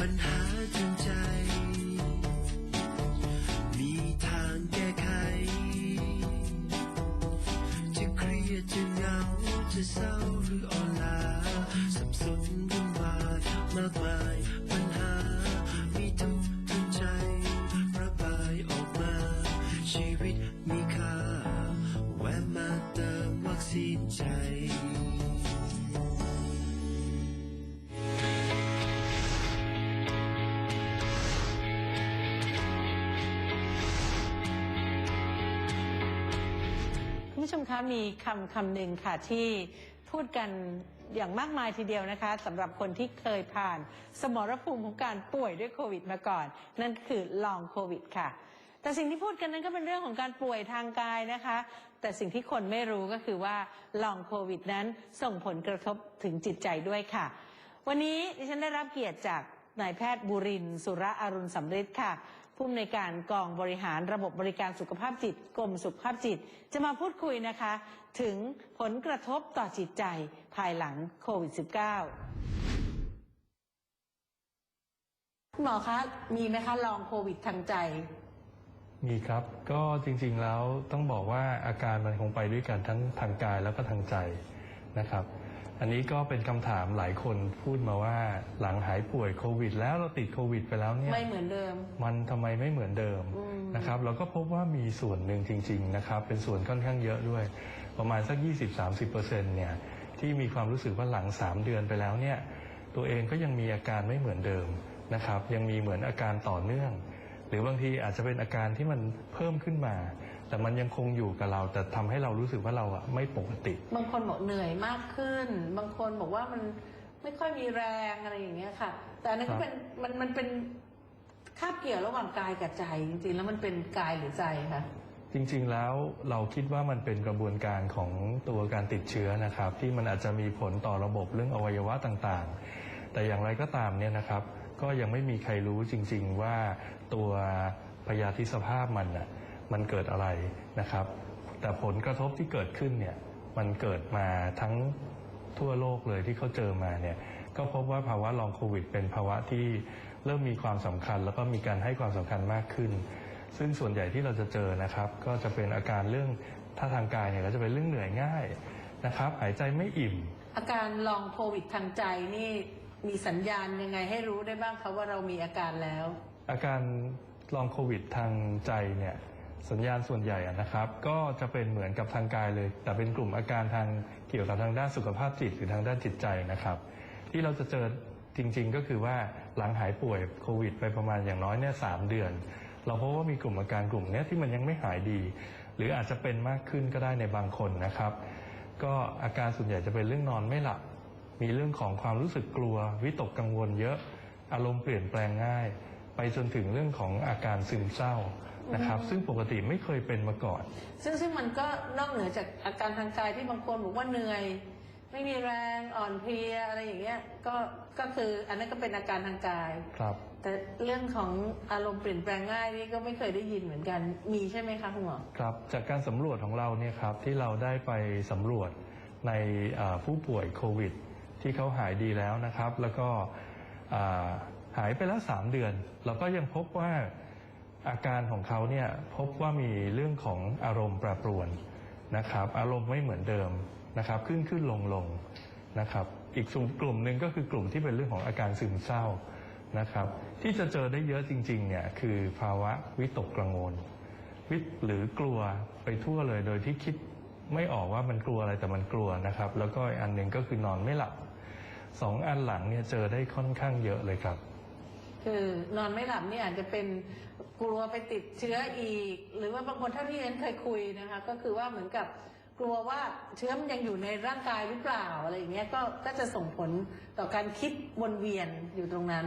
ปัญหาจนใจ มีทางแก้ไข จะเครียดจะเหงาจะเศร้าหรืออ่อนล้าสับสนวุ่นวายมากมาย ผู้ชมคะมีคำคำหนึ่งค่ะที่พูดกันอย่างมากมายทีเดียวนะคะสำหรับคนที่เคยผ่าน สมรภูมิของการป่วยด้วยโควิดมาก่อน นั่นคือลองโควิดค่ะ แต่สิ่งที่พูดกันนั้นก็เป็นเรื่องของการป่วยทางกายนะคะ แต่สิ่งที่คนไม่รู้ก็คือว่าลองโควิดนั้นส่งผลกระทบถึงจิตใจด้วยค่ะ วันนี้ดิฉันได้รับเกียรติจากนายแพทย์บุรินสุระอรุณสำริดค่ะ ผู้อำนวยการกองบริหารระบบบริการสุขภาพจิตกรมสุขภาพจิต จะมาพูดคุยนะคะ ถึงผลกระทบต่อจิตใจภายหลังโควิด -19 คุณหมอคะมีไหมคะลองโควิดทางใจ มีครับก็จริงๆแล้วต้องบอกว่าอาการมันคงไปด้วยกันทั้งทางกายแล้วก็ทางใจนะครับ อันนี้ก็เป็นคำถามหลายคนพูดมาว่าหลังหายป่วยโควิด แล้วเราติดโควิด ไปแล้วเนี่ยไม่เหมือนเดิม มันทำไมไม่เหมือนเดิมอืม นะครับเราก็พบว่ามีส่วนหนึ่งจริง ๆ นะครับ เป็นส่วนค่อนข้างเยอะด้วย ประมาณสัก 20-30%เนี่ยที่มีความรู้สึกว่าหลัง 3 เดือนไปแล้วเนี่ยตัวเองก็ยังมีอาการไม่เหมือนเดิมนะครับยังมีเหมือนอาการต่อเนื่อง หรือบางทีอาจจะเป็นอาการที่มันเพิ่มขึ้นมา แต่มันยังคงอยู่กับเรา แต่ทำให้เรารู้สึกว่าเราอะไม่ปกติ บางคนบอกเหนื่อยมากขึ้น บางคนบอกว่ามันไม่ค่อยมีแรงอะไรอย่างเงี้ยค่ะ แต่อันนั้นครัก็บเป็นมันมันเป็นคาบเกี่ยวระหว่างกายกับใจจริงๆ แล้วมันเป็นกายหรือใจคะจริงๆแล้วเราคิดว่ามันเป็นกระบวนการของตัวการติดเชื้อนะครับ ที่มันอาจจะมีผลต่อระบบเรื่องอวัยวะต่างๆ แต่อย่างไรก็ตามเนี่ยนะครับ ก็ยังไม่มีใครรู้จริง ๆ ว่าตัวพยาธิสภาพมันน่ะ มันเกิดอะไรนะครับ แต่ผลกระทบที่เกิดขึ้นเนี่ยมันเกิดมาทั้งทั่วโลกเลยที่เขาเจอมาเนี่ยก็พบว่าภาวะลองโควิด เป็นภาวะที่เริ่มมีความสำคัญ แล้วก็มีการให้ความสำคัญมากขึ้น ซึ่งส่วนใหญ่ที่เราจะเจอนะครับ ก็จะเป็นอาการเรื่องถ้าทางกายเนี่ยก็จะเป็นเรื่องเหนื่อยง่ายนะครับ หายใจไม่อิ่ม อาการลองโควิดทางใจนี่มีสัญญาณยังไงให้รู้ได้บ้างคะว่าเรามีอาการแล้ว อาการลองโควิดทางใจเนี่ย สัญญาณส่วนใหญ่อะนะครับ ก็จะเป็นเหมือนกับทางกายเลย แต่เป็นกลุ่มอาการทางเกี่ยวกับทางด้านสุขภาพจิตหรือทางด้านจิตใจนะครับ ที่เราจะเจอจริง ๆ ก็คือว่าหลังหายป่วยโควิด ไปประมาณอย่างน้อยเนี่ยสามเดือน เราพบว่ามีกลุ่มอาการกลุ่มเนี้ยที่มันยังไม่หายดี หรืออาจจะเป็นมากขึ้นก็ได้ในบางคนนะครับ ก็อาการส่วนใหญ่จะเป็นเรื่องนอนไม่หลับมีเรื่องของความรู้สึกกลัว วิตกกังวลเยอะ อารมณ์เปลี่ยนแปลงง่าย ไปจนถึงเรื่องของอาการซึมเศร้า นะครับ ซึ่งปกติไม่เคยเป็นมาก่อน ซึ่งซึ่งมันก็นอกเหนือจากอาการทางกายที่บางคนบอกว่าเหนื่อย ไม่มีแรงอ่อนเพลียอะไรอย่างเงี้ยก็ก็คืออันนั้นก็เป็นอาการทางกาย ครับ แต่เรื่องของอารมณ์เปลี่ยนแปลงง่ายนี่ก็ไม่เคยได้ยินเหมือนกันมีใช่ไหมคะคุณหมอ ครับจากการสำรวจของเราเนี่ยครับที่เราได้ไปสำรวจในอ่าผู้ป่วยโควิด ที่เขาหายดีแล้วนะครับ แล้วก็อ่าหายไปแล้ว 3 เดือน เราก็ยังพบว่า อาการของเขาเนี่ยพบว่ามีเรื่องของอารมณ์แปรปรวนนะครับ อารมณ์ไม่เหมือนเดิมนะครับ ขึ้นขึ้นลงลงนะครับ อีกส่วนกลุ่มหนึ่งก็คือกลุ่มที่เป็นเรื่องของอาการซึมเศร้านะครับ ที่จะเจอได้เยอะจริงๆเนี่ยคือภาวะวิตกกังวลวิตหรือกลัวไปทั่วเลยโดยที่คิดไม่ออกว่ามันกลัวอะไรแต่มันกลัวนะครับ แล้วก็อันหนึ่งก็คือนอนไม่หลับสองอันหลังเนี่ยเจอได้ค่อนข้างเยอะเลยครับ คือนอนไม่หลับนี่อาจจะเป็นกลัวไปติดเชื้ออีก หรือว่าบางคนเท่าที่ฉันเคยคุยนะคะ ก็คือว่าเหมือนกับกลัวว่าเชื้อมันยังอยู่ในร่างกายหรือเปล่าอะไรอย่างเงี้ยก็ก็จะส่งผลต่อการคิดวนเวียนอยู่ตรงนั้น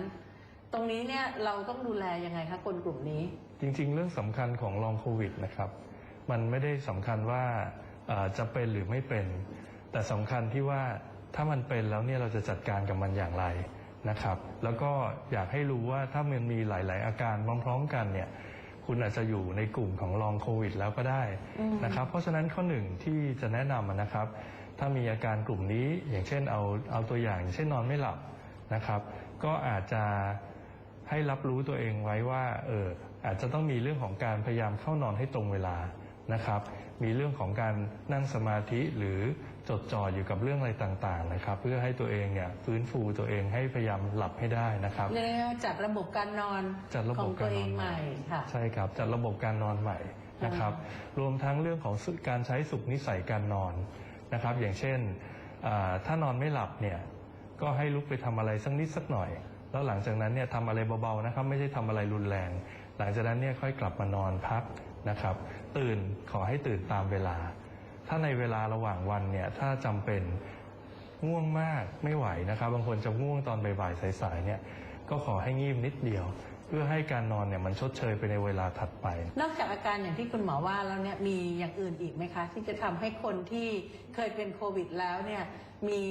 ตรงนี้เนี่ยเราต้องดูแลยังไงคะคนกลุ่มนี้ จริงๆ เรื่องสำคัญของลองโควิดนะครับ มันไม่ได้สำคัญว่าเอ่อจะเป็นหรือไม่เป็น แต่สำคัญที่ว่าถ้ามันเป็นแล้วเนี่ยเราจะจัดการกับมันอย่างไร นะครับ แล้วก็อยากให้รู้ว่าถ้ามันมีหลาย ๆ อาการพร้อม ๆ กันเนี่ยคุณอาจจะอยู่ในกลุ่มของลองโควิดแล้วก็ได้อืมนะครับ เพราะฉะนั้นข้อหนึ่งที่จะแนะนำนะครับ ถ้ามีอาการกลุ่มนี้อย่างเช่นเอาเอาตัวอย่างอย่างเช่นนอนไม่หลับนะครับ ก็อาจจะให้รับรู้ตัวเองไว้ว่าเอออาจจะต้องมีเรื่องของการพยายามเข้านอนให้ตรงเวลานะครับ มีเรื่องของการนั่งสมาธิหรือ จดจ่ออยู่กับเรื่องอะไรต่างๆนะครับ เพื่อให้ตัวเองเนี่ยฟื้นฟูตัวเองให้พยายามหลับให้ได้นะครับเรียกได้ว่าจัดระบบการนอนจัดระขบอบงตักาวรเอนองนใหม่ค่ะ ใช่ครับจัดระบบการนอนใหม่นะครับ รวมทั้งเรื่องของสุการใช้สุขนิสัยการนอนนะครับ อย่างเช่นอ่าถ้านอนไม่หลับเนี่ยก็ให้ลุกไปทำอะไรสักนิดสักหน่อย แล้วหลังจากนั้นเนี่ยทำอะไรเบาๆนะครับ ไม่ใช่ทำอะไรรุนแรง หลังจากนั้นเนี่ยค่อยกลับมานอนพักนะครับ ตื่นขอให้ตื่นตามเวลา ถ้าในเวลาระหว่างวันเนี่ยถ้าจำเป็นง่วงมากไม่ไหวนะครับ บางคนจะง่วงตอนบ่ายๆสายๆเนี่ยก็ขอให้งีบนิดเดียว เพื่อให้การนอนเนี่ยมันชดเชยไปในเวลาถัดไป นอกจากอาการอย่างที่คุณหมอว่าแล้วเนี่ยมีอย่างอื่นอีกไหมคะ ที่จะทำให้คนที่เคยเป็นโควิดแล้วเนี่ยมี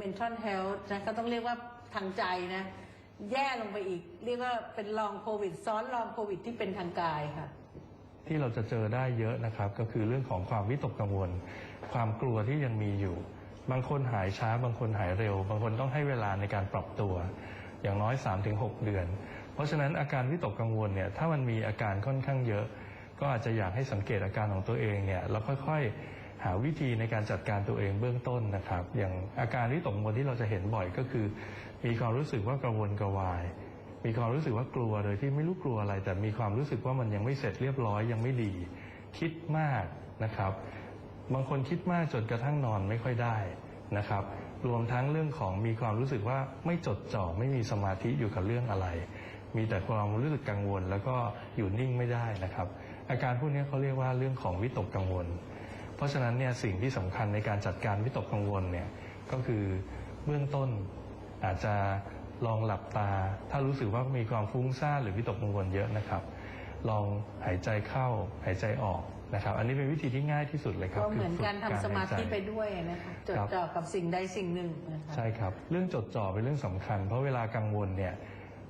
mental health นะก็ต้องเรียกว่าทางใจนะแย่ลงไปอีก เรียกว่าเป็นลองโควิด ซ้อนลองโควิดที่เป็นทางกายค่ะ ที่เราจะเจอได้เยอะนะครับ ก็คือเรื่องของความวิตกกังวล ความกลัวที่ยังมีอยู่ บางคนหายช้า บางคนหายเร็ว บางคนต้องให้เวลาในการปรับตัว อย่างน้อย 3-6 เดือน เพราะฉะนั้นอาการวิตกกังวลเนี่ยถ้ามันมีอาการค่อนข้างเยอะ ก็อาจจะอยากให้สังเกตอาการของตัวเองเนี่ยแล้วค่อยๆหาวิธีในการจัดการตัวเองเบื้องต้นนะครับ อย่างอาการวิตกกังวลที่เราจะเห็นบ่อยก็คือ มีความรู้สึกว่ากังวลกระวาย มีความรู้สึกว่ากลัวโดยที่ไม่รู้กลัวอะไร แต่มีความรู้สึกว่ามันยังไม่เสร็จเรียบร้อยยังไม่ดี คิดมากนะครับ บางคนคิดมากจนกระทั่งนอนไม่ค่อยได้นะครับ รวมทั้งเรื่องของมีความรู้สึกว่าไม่จดจ่อไม่มีสมาธิอยู่กับเรื่องอะไร มีแต่ความรู้สึกกังวล แล้วก็อยู่นิ่งไม่ได้นะครับ อาการพวกนี้เขาเรียกว่าเรื่องของวิตกกังวล เพราะฉะนั้นเนี่ยสิ่งที่สำคัญในการจัดการวิตกกังวลเนี่ยก็คือเบื้องต้นอาจจะ ลองหลับตา ถ้ารู้สึกว่ามีความฟุ้งซ่านหรือวิตกกังวลเยอะนะครับ ลองหายใจเข้าหายใจออกนะครับ อันนี้เป็นวิธีที่ง่ายที่สุดเลยครับก็เหมือนคืฝึการทำสมาธิหยใจไปด้วยนะคะจดครับจ่อกับสิ่งใดสิ่งหนึ่งนะคะใช่ครับ เรื่องจดจ่อเป็นเรื่องสำคัญ เพราะเวลากังวลเนี่ย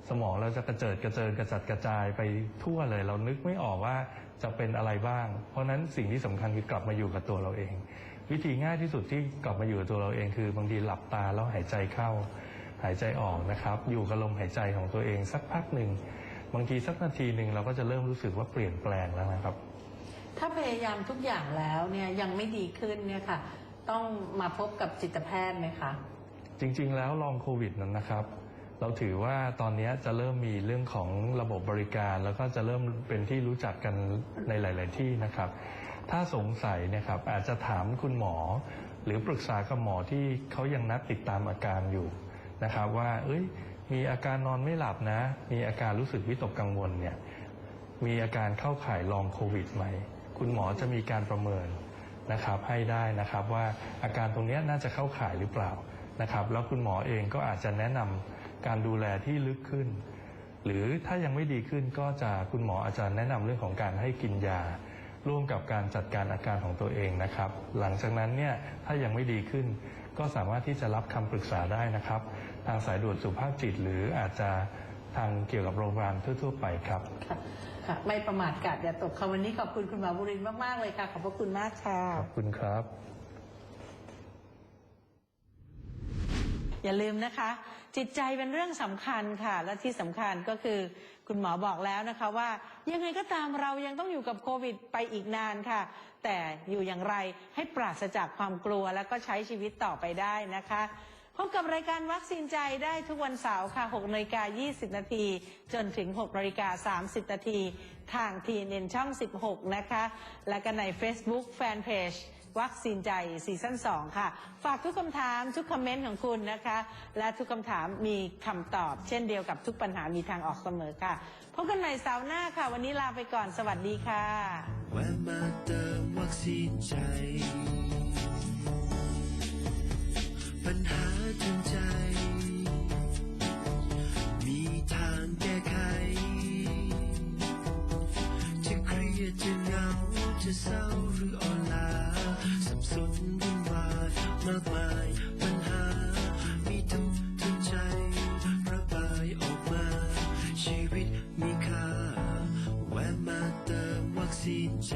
สมองเราจะกระเจิดกระเจิงกระจัดกระจายไปทั่วเลย เรานึกไม่ออกว่าจะเป็นอะไรบ้าง เพราะฉะนั้นสิ่งที่สำคัญคือกลับมาอยู่กับตัวเราเอง วิธีง่ายที่สุดที่กลับมาอยู่กับตัวเราเองคือบางทีหลับตาแล้วหายใจเข้า หายใจออกนะครับ อยู่กับลมหายใจของตัวเองสักพักหนึ่งบางทีสักนาทีหนึ่งเราก็จะเริ่มรู้สึกว่าเปลี่ยนแปลงแล้วนะครับ ถ้าพยายามทุกอย่างแล้วเนี่ยยังไม่ดีขึ้นเนี่ยค่ะ ต้องมาพบกับจิตแพทย์ไหมคะจริง ๆ แล้วลองโควิดนั้นนะครับ เราถือว่าตอนนี้จะเริ่มมีเรื่องของระบบบริการ แล้วก็จะเริ่มเป็นที่รู้จักกันในหลาย ๆ ที่นะครับ ถ้าสงสัยเนะครับอาจจะถามคุณหมอ หรือปรึกษากับหมอที่เขายังนัดติดตามอาการอยู่ นะครับว่าเอ้ยมีอาการนอนไม่หลับนะ มีอาการรู้สึกวิตกกังวลเนี่ยมีอาการเข้าข่ายลองโควิดไหม คุณหมอจะมีการประเมินนะครับให้ได้นะครับว่าอาการตรงนี้น่าจะเข้าข่ายหรือเปล่านะครับ แล้วคุณหมอเองก็อาจจะแนะนำการดูแลที่ลึกขึ้น หรือถ้ายังไม่ดีขึ้นก็จะคุณหมออาจารย์แนะนำเรื่องของการให้กินยา ร่วมกับการจัดการอาการของตัวเองนะครับ หลังจากนั้นเนี่ยถ้ายังไม่ดีขึ้น ก็สามารถที่จะรับคำปรึกษาได้นะครับ ทางสายด่วนสุขภาพจิต หรืออาจจะทางเกี่ยวกับโรงพยาบาลทั่วๆไปครับค่ะค่ะไม่ประมาทกาดอย่าตกค่ะวันนี้ขอบคุณคุณหมอบุรินทร์มาก ๆ เลยค่ะ ขอบพระคุณมากค่ะ ขอบคุณครับ อย่าลืมนะคะ จิตใจเป็นเรื่องสำคัญค่ะ และที่สำคัญก็คือคุณหมอบอกแล้วนะคะว่า ยังไงก็ตามเรายังต้องอยู่กับโควิดไปอีกนานค่ะ แต่อยู่อย่างไรให้ปราศจากความกลัวแล้วก็ใช้ชีวิตต่อไปได้นะคะพบกับรายการวัคซีนใจได้ทุกวันเสาร์ค่ะ6นาฬิกา 20 นาที จนถึง 6นาฬิกา 30 นาที ทางทีเนช่อง 16 นะคะ และก็ใน Facebook Fanpage วัคซีนใจซีซั่น2 ค่ะ ฝากทุกคำถามทุกคอมเมนต์ของคุณนะคะ และทุกคำถามมีคำตอบ เช่นเดียวกับทุกปัญหามีทางออกเสมอค่ะ พบกันใหม่เสาร์หน้าค่ะ วันนี้ลาไปก่อนสวัสดีค่ะแวะมาเติมวัคซีนใจ ปัญหาทางใจ มีทางแก้ไข จะเครียดจะเหงาจะเศร้าหรือ มากมายปัญหา มีทุกข์ทั้งใจระบายออกมา ชีวิตมีค่า แวะมาเติมวัคซีนใจ